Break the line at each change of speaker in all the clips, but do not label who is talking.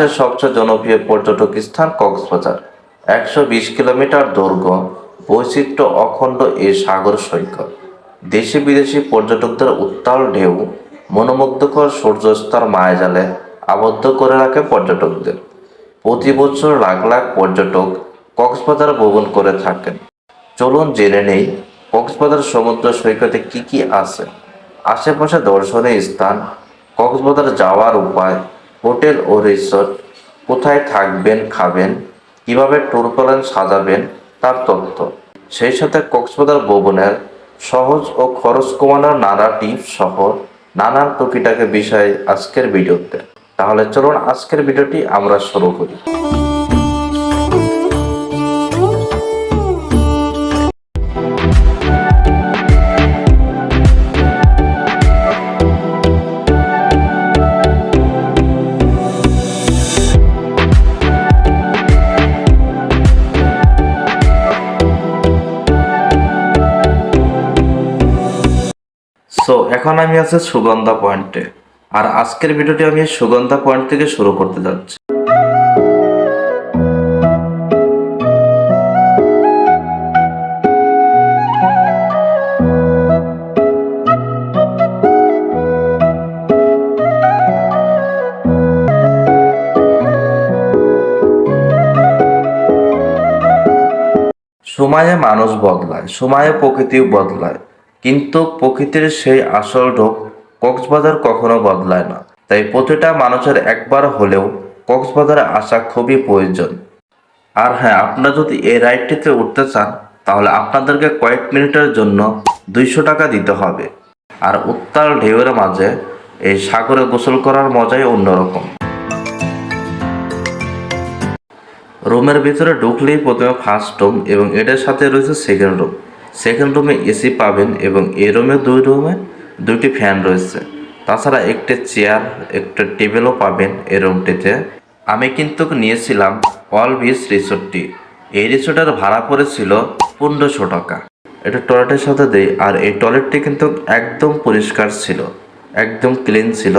বাংলাদেশের সবচেয়ে জনপ্রিয় পর্যটক স্থান কক্সবাজার। একশো বিশ কিলোমিটার দৈর্ঘ্য, বৈচিত্র্য অখণ্ড এ সাগর সৈকত। দেশি বিদেশি পর্যটকদের উত্তাল ঢেউ, মনোমুগ্ধকর সূর্যাস্তর মায়াজালে আবদ্ধ করে রাখে পর্যটকদের। প্রতি বছর লাখ লাখ পর্যটক কক্সবাজার ভ্রমণ করে থাকেন। চলুন জেনে নেই কক্সবাজার সমুদ্র সৈকতে কি কি আছে। আশেপাশে দর্শনীয় স্থান, কক্সবাজার যাওয়ার উপায় হোটেল ও রিসর্ট কোথায় থাকবেন, খাবেন, কীভাবে ট্যুর প্ল্যান সাজাবেন তার তথ্য। সেই সাথে কক্সবাজার ভবনের সহজ ও খরচ কমানোর নানা টিপস সহ নানান টুকিটাকে বিষয়ে আজকের ভিডিওতে। তাহলে চলুন আজকের ভিডিওটি আমরা শুরু করি। এখন আমি আছি সুগন্ধা পয়েন্টে আর আজকের ভিডিওটি আমি সুগন্ধা পয়েন্ট থেকে শুরু করতে যাচ্ছি। সময়ে মানুষ বদলায়, সময়ে প্রকৃতিও বদলায়। কিন্তু প্রকৃতির সেই আসল রূপ কক্সবাজার কখনো বদলায় না। তাই প্রতিটা মানুষের একবার হলেও কক্সবাজারে আসা খুবই প্রয়োজন। আর হ্যাঁ আপনারা যদি এই রাইডটিতে উঠতে চান, তাহলে আপনাদেরকে কয়েক মিনিটের জন্য দুইশো টাকা দিতে হবে। আর উত্তাল ঢেউয়ের মাঝে এই সাগরে গোসল করার মজাই অন্যরকম। রুমের ভিতরে ঢুকলেই প্রথমে ফার্স্ট রুম এবং এটার সাথে রয়েছে সেকেন্ড রুম সেকেন্ড রুমে এসি পাবেন এবং এই রুমে দুই রুমে দুইটি ফ্যান রয়েছে। তাছাড়া একটি চেয়ার একটা টেবিলও পাবেন এই রুমটিতে আমি কিন্তু নিয়েছিলাম অল বিচ রিসোর্টটি এই রিসোর্টের ভাড়া পড়েছিল পনেরোশো টাকা। এটা টয়লেটের সাথে দেই, আর এই টয়লেটটি কিন্তু একদম পরিষ্কার ছিল, একদম ক্লিন ছিল।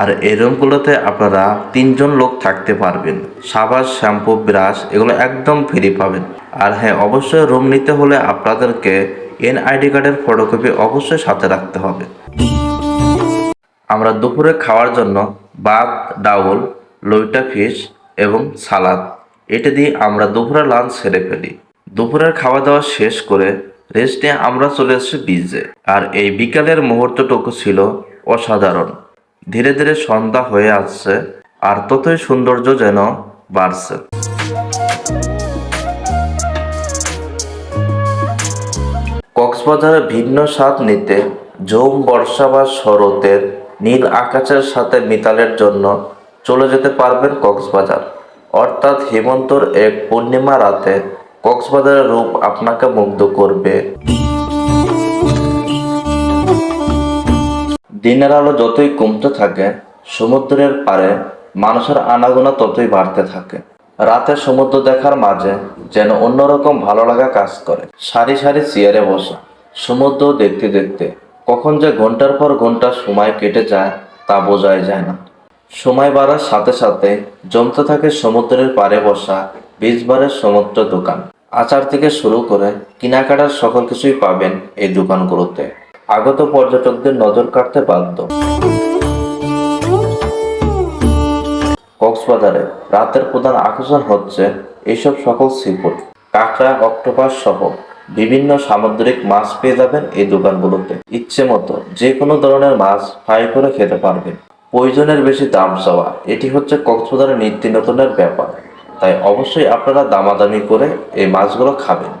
আর এই রুমগুলোতে আপনারা তিনজন লোক থাকতে পারবেন। সাবান শ্যাম্পু, ব্রাশ, এগুলো একদম ফ্রি পাবেন। আর হ্যাঁ অবশ্যই রুম নিতে হলে আপনাদেরকে এনআইডি কার্ডের ফটোকপি অবশ্যই সাথে রাখতে হবে। আমরা দুপুরে খাওয়ার জন্য ভাত, ডাউল, লইটা ফিশ এবং সালাদ, এটা দিয়ে আমরা দুপুরে লাঞ্চ সেরে ফেলি। দুপুরের খাওয়া দাওয়া শেষ করে রেস্ট নিয়ে আমরা চলে এসেছি বিচে আর এই বিকালের মুহূর্তটুকু ছিল অসাধারণ। ধীরে ধীরে সন্ধ্যা হয়ে আসছে, আর ততই সৌন্দর্য যেন বাড়ছে। কক্সবাজারে ভিন্ন স্বাদ নিতে ঝুম বর্ষা বা শরতের নীল আকাশের সাথে মিতালের জন্য চলে যেতে পারবেন কক্সবাজার। অর্থাৎ হেমন্তর এক পূর্ণিমা রাতে কক্সবাজারের রূপ আপনাকে মুগ্ধ করবে। দিনের আলো যতই কমতে থাকে, সমুদ্রের পারে মানুষের আনাগোনা ততই বাড়তে থাকে। রাতে সমুদ্র দেখার মাঝে যেন অন্যরকম ভালো লাগা কাজ করে। সারি সারি চেয়ারে বসা। সমুদ্র দেখতে দেখতে। কখন যে ঘণ্টার পর ঘণ্টা সময় কেটে যায়, তা বোঝাই যায় না। সময় বাড়ার সাথে সাথে জমতে থাকে সমুদ্রের পাড়ে বসা বীজবারের সমুদ্র দোকান। আচার থেকে শুরু করে কেনাকাটার সকল কিছুই পাবেন এই দোকানগুলোতে। আগত পর্যটকদের নজর কাটতে বাধ্য। কক্সবাজারে রাতের প্রধান আকর্ষণ হচ্ছে এইসব সকল সিফুড কাঁকড়া, অক্টোপাস সহ বিভিন্ন সামুদ্রিক মাছ পেয়ে যাবেন এই দোকানগুলোতে। ইচ্ছে মতো যে কোনো ধরনের মাছ ফ্রাই করে খেতে পারবেন। প্রয়োজনের বেশি দাম চাওয়া, এটি হচ্ছে কক্সবাজারের নিত্য নতুনের ব্যাপার। তাই অবশ্যই আপনারা দামাদামি করে এই মাছগুলো খাবেন।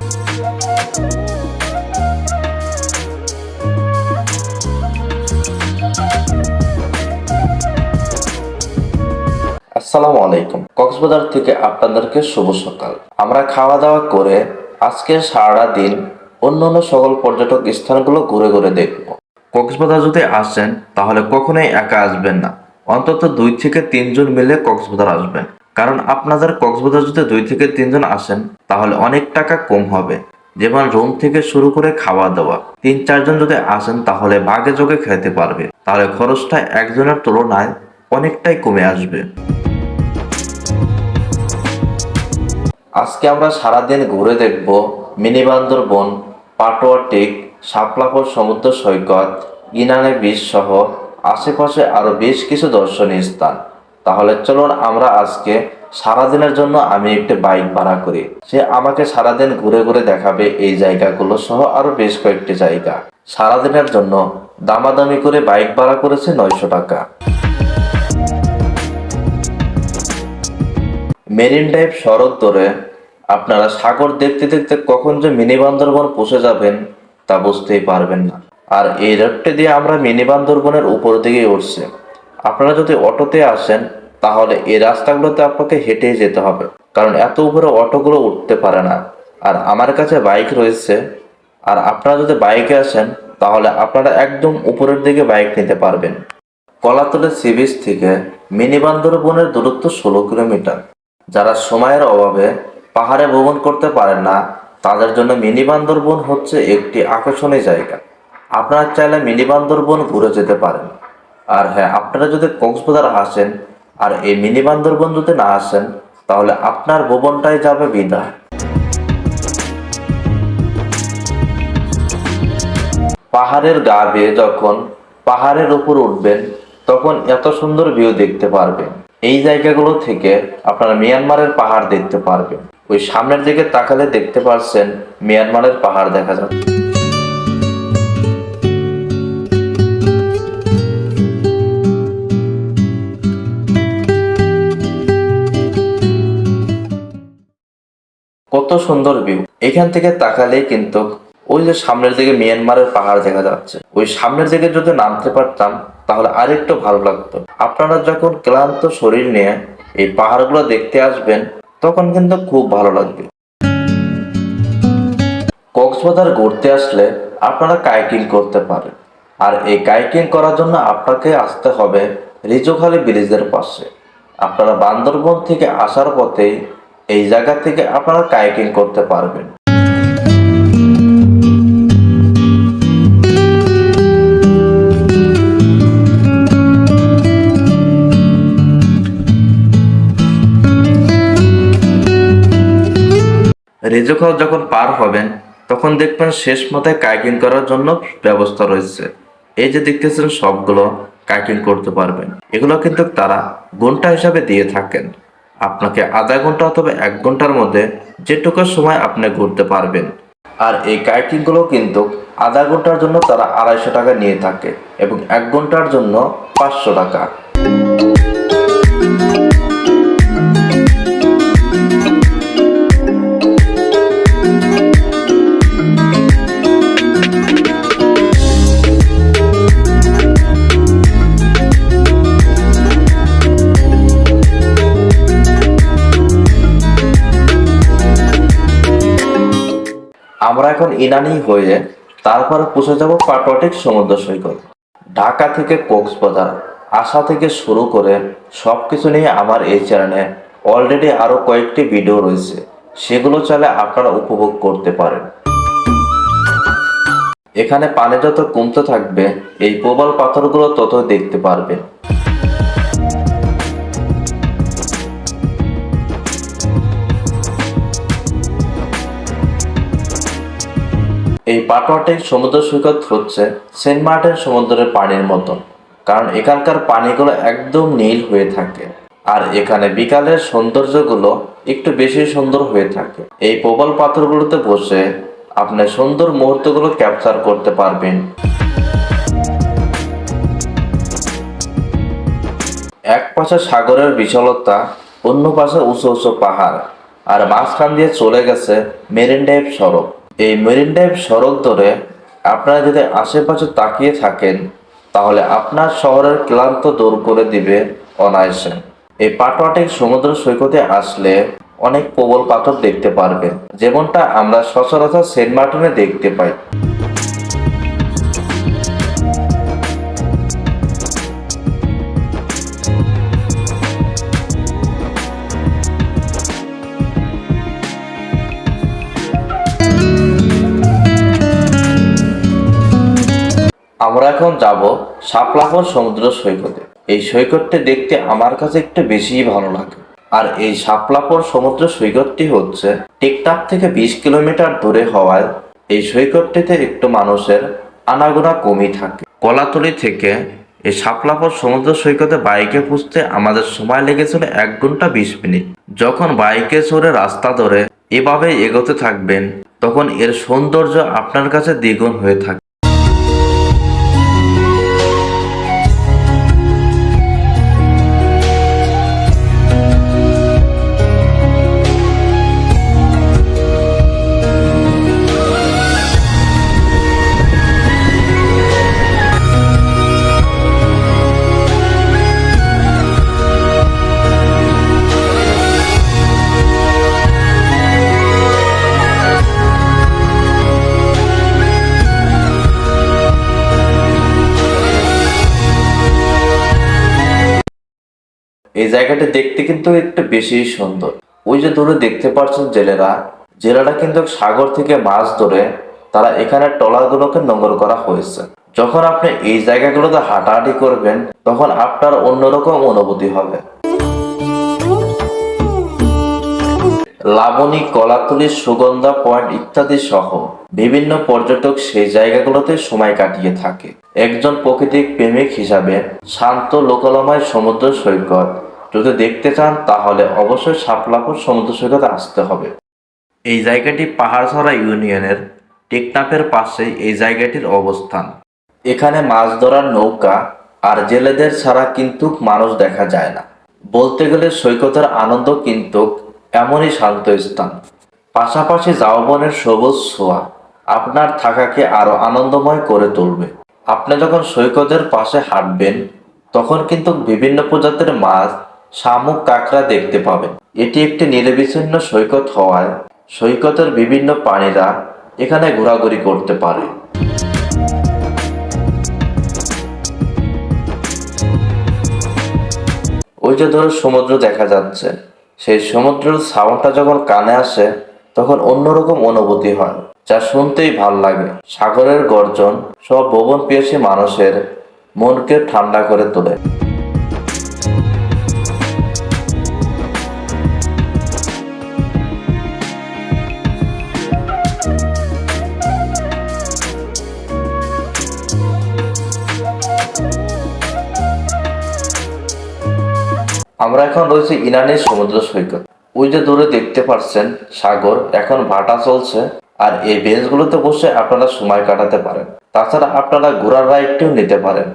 আসসালামু আলাইকুম। কক্সবাজার থেকে আপনাদেরকে শুভ সকাল। আমরা খাওয়া দাওয়া করে আজকে সারা দিন অন্য অন্য সকল পর্যটক স্থানগুলো ঘুরে ঘুরে দেখব। কক্সবাজার যদি আসেন, তাহলে কখনোই একা আসবেন না। অন্তত দুই থেকে তিনজন মিলে কক্সবাজার আসবেন। কারণ আপনাদের কক্সবাজার যদি দুই থেকে তিনজন আসেন, তাহলে অনেক টাকা কম হবে। যেমন রুম থেকে শুরু করে খাওয়া দাওয়া। তিন চারজন যদি আসেন, তাহলে ভাগে যোগে খেতে পারবে। তাহলে খরচটা একজনের তুলনায় অনেকটাই কমে আসবে। আজকে আমরা সারাদিন ঘুরে দেখব মিনি বান্দরবন পাটোয়া টেক, শাপলাপুর সমুদ্র সৈকত, ইনানে বিচ সহ আশেপাশে আরও বেশ কিছু দর্শনীয় স্থান। তাহলে চলুন আমরা আজকে সারাদিনের জন্য আমি একটি বাইক ভাড়া করি। সে আমাকে সারাদিন ঘুরে ঘুরে দেখাবে এই জায়গাগুলো সহ আরও বেশ কয়েকটি জায়গা। সারাদিনের জন্য দামাদামি করে বাইক ভাড়া করেছে নয়শো টাকা। মেরিন ড্রাইভ সড়ক ধরে আপনারা সাগর দেখতে দেখতে কখন যে মিনি বান্দরবন পৌঁছে যাবেন তা বুঝতেই পারবেন না। আর এই রোডটি দিয়ে আমরা মিনি বান্দরবনের উপর দিকেই উঠছি। আপনারা যদি অটোতে আসেন, তাহলে এই রাস্তাগুলোতে আপনাকে হেঁটে যেতে হবে। কারণ এত উপরে অটোগুলো উঠতে পারে না। আর আমার কাছে বাইক রয়েছে। আর আপনারা যদি বাইকে আসেন, তাহলে আপনারা একদম উপরের দিকে বাইক নিতে পারবেন। কলাতলের সি বিচ থেকে মিনি বান্দরবনের দূরত্ব ষোলো কিলোমিটার। যারা সময়ের অভাবে পাহাড়ে ভ্রমণ করতে পারেন না, তাদের জন্য মিনি বান্দরবন হচ্ছে একটি আকর্ষণীয় জায়গা। আপনারা চাইলে মিনি বান্দরবন ঘুরে যেতে পারেন। আর হ্যাঁ আপনারা যদি কক্সবাজার আসেন আর এই মিনি বান্দরবন যদি না আসেন, তাহলে আপনার ভবনটাই যাবে বিদায়। পাহাড়ের গা বেয়ে যখন পাহাড়ের উপর উঠবেন, তখন এত সুন্দর ভিউ দেখতে পারবেন। এই জায়গাগুলো থেকে আপনারা মিয়ানমারের পাহাড় দেখতে পারবেন। ওই সামনের দিকে তাকালে দেখতে পারছেন মিয়ানমারের পাহাড় দেখা যাচ্ছে। কত সুন্দর ভিউ। এখান থেকে তাকালেই কিন্তু ওই যে সামনের দিকে মিয়ানমারের পাহাড় দেখা যাচ্ছে। ওই সামনের দিকে যদি নামতে পারতাম তাহলে আরেকটু ভালো লাগতো। আপনারা যখন ক্লান্ত শরীর নিয়ে এই পাহাড়গুলো দেখতে আসবেন, তখন কিন্তু খুব ভালো লাগবে। কক্সবাজার ঘুরতে আসলে আপনারা কাইকিং করতে পারেন। আর এই কাইকিং করার জন্য আপনাকে আসতে হবে রিজোখালি ব্রিজের পাশে। আপনারা বান্দরবন থেকে আসার পথেই এই জায়গা থেকে আপনারা কাইকিং করতে পারবেন। রেজোখাল যখন পার হবেন, তখন দেখবেন শেষ মাথায় কাইকিং করার জন্য ব্যবস্থা রয়েছে। এই যে দেখতেছেন, সবগুলো কাইকিং করতে পারবেন। এগুলো কিন্তু তারা ঘণ্টা হিসাবে দিয়ে থাকেন। আপনাকে আধা ঘণ্টা অথবা এক ঘণ্টার মধ্যে যেটুকু সময় আপনি ঘুরতে পারবেন। আর এই কাইকিংগুলো কিন্তু আধা ঘণ্টার জন্য তারা আড়াইশো টাকা নিয়ে থাকে এবং এক ঘণ্টার জন্য পাঁচশো টাকা। আমরা এখন ইনানি হয়ে তারপরে পৌঁছে যাব পাটোয়াটিক সমুদ্র সৈকত। ঢাকা থেকে কক্সবাজার আসা থেকে শুরু করে সব কিছু নিয়ে আমার এই চ্যানেলে অলরেডি আরও কয়েকটি ভিডিও রয়েছে। সেগুলো চাইলে আপনারা উপভোগ করতে পারেন। এখানে পানি যত কমতে থাকবে, এই প্রবল পাথরগুলো তত দেখতে পারবেন এই পাটোয়াটেক সমুদ্র সৈকত হচ্ছে সেন্ট মার্টিন সমুদ্রের পানির মতন, কারণ এখানকার পানিগুলো একদম নীল হয়ে থাকে। আর এখানে বিকালের সৌন্দর্যগুলো একটু বেশি সুন্দর হয়ে থাকে। এই প্রবল পাথরগুলোতে বসে আপনি সুন্দর মুহূর্তগুলো ক্যাপচার করতে পারবেন। এক পাশে সাগরের বিশালতা, অন্য পাশে উঁচু উঁচু পাহাড়, আর মাঝখান দিয়ে চলে গেছে মেরিন ড্রাইভ সড়ক। এই মেরিন ড্রাইভ সড়ক ধরে আপনারা যদি আশেপাশে তাকিয়ে থাকেন, তাহলে আপনার শহরের ক্লান্ত দূর করে দিবে অনায়াসে। এই পাটওয়াটিক সমুদ্র সৈকতে আসলে অনেক প্রবল পাথর দেখতে পারবেন। যেমনটা আমরা সচরাচর সেন্ট মার্টিনে দেখতে পাই। আমরা এখন যাব শাপলাপুর সমুদ্র সৈকতে। এই সৈকতটি দেখতে আমার কাছে একটু বেশিই ভালো লাগে। আর এই শাপলাপুর সমুদ্র সৈকতটি হচ্ছে টেকটাপ থেকে বিশ কিলোমিটার দূরে হওয়ায় এই সৈকতটিতে একটু মানুষের আনাগোনা কমই থাকে। কলাতলি থেকে এই শাপলাপুর সমুদ্র সৈকতে বাইকে পুষতে আমাদের সময় লেগেছিল এক ঘণ্টা বিশ মিনিট। যখন বাইকে চড়ে রাস্তা ধরে এভাবে এগোতে থাকবেন, তখন এর সৌন্দর্য আপনার কাছে দ্বিগুণ হয়ে থাকে। এই জায়গাটা দেখতে কিন্তু একটু বেশি সুন্দর। ওই যে দূরে দেখতে পাচ্ছেন জেলেরা জেলেরা কিন্তু সাগর থেকে মাছ ধরে তারা এখানে ট্রলারগুলোকে নোংর করা হয়েছে। যখন আপনি এই জায়গাগুলোতে হাঁটাহাঁটি করবেন, তখন আপনার অন্যরকম অনুভূতি হবে। লাবণী, কলাতলি, সুগন্ধা পয়েন্ট ইত্যাদি সহ বিভিন্ন পর্যটক সেই জায়গাগুলোতে সময় কাটিয়ে থাকে। একজন প্রকৃতিক প্রেমিক হিসাবে শান্ত, লোকালময় সমুদ্র সৈকত যদি দেখতে চান, তাহলে অবশ্যই সাপলাপুর সমুদ্র সৈকতে আসতে হবে। এই জায়গাটি পাহাড়ছড়া ইউনিয়নের টেকনাফের পাশেই এই জায়গাটির অবস্থান। এখানে মাছ ধরার নৌকা আর জেলেদের ছাড়া কিন্তু মানুষ দেখা যায় না। বলতে গেলে সৈকতের আনন্দ কিন্তু এমনই শান্ত স্থান। পাশাপাশি জাওবনের সবুজ ছোঁয়া আপনার থাকাকে আরও আনন্দময় করে তুলবে। আপনি যখন সৈকতের পাশে হাঁটবেন, তখন কিন্তু বিভিন্ন প্রজাতির মাছ শামুক কাঁকড়া দেখতে পাবেন এটি একটি নিরবিচ্ছিন্ন সৈকত হওয়ায় সৈকতের বিভিন্ন প্রাণীরা এখানে ঘোরাঘুরি করতে পারে। ওই যে ধরো সমুদ্র দেখা যাচ্ছে, সেই সমুদ্রের সাউন্ডটা যখন কানে আসে, তখন অন্যরকম অনুভূতি হয়, যা শুনতেই ভালো লাগে। সাগরের গর্জন সব ভবন পিয়াসী মানুষের মনকে ঠান্ডা করে তোলে। আমরা এখন রয়েছে ইরানের সমুদ্র সৈকত। ওই যে দূরে দেখতে পাচ্ছেন সাগর, এখন ভাটা চলছে, আর এই বেঞ্চগুলোতে বসে আপনারা সময় কাটাতে পারেন। তাছাড়া আপনারা ঘোরার রাইডটিও নিতে পারেন।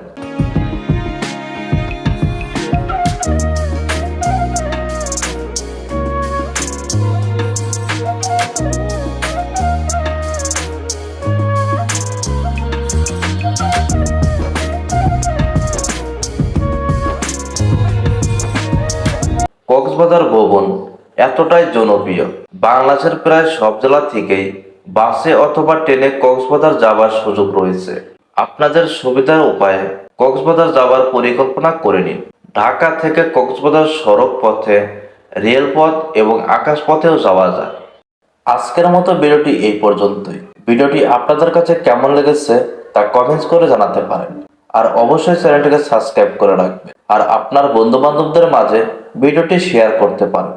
এতটাই জনপ্রিয়। বাংলাদেশের প্রায় সব জেলা থেকেই বাসে অথবা ট্রেনে কক্সবাজার যাবার সুযোগ রয়েছে। আপনাদের সুবিধার উপায়ে কক্সবাজার যাবার পরিকল্পনা করে নিন। ঢাকা থেকে কক্সবাজার সড়ক পথে, রেলপথ এবং আকাশপথেও যাওয়া যায়। আজকের মতো ভিডিওটি এই পর্যন্তই। ভিডিওটি আপনাদের কাছে কেমন লেগেছে তা কমেন্টস করে জানাতে পারেন। আর অবশ্যই চ্যানেলটিকে সাবস্ক্রাইব করে রাখবেন। আর আপনার বন্ধু বান্ধবদের মাঝে ভিডিওটি শেয়ার করতে পারেন।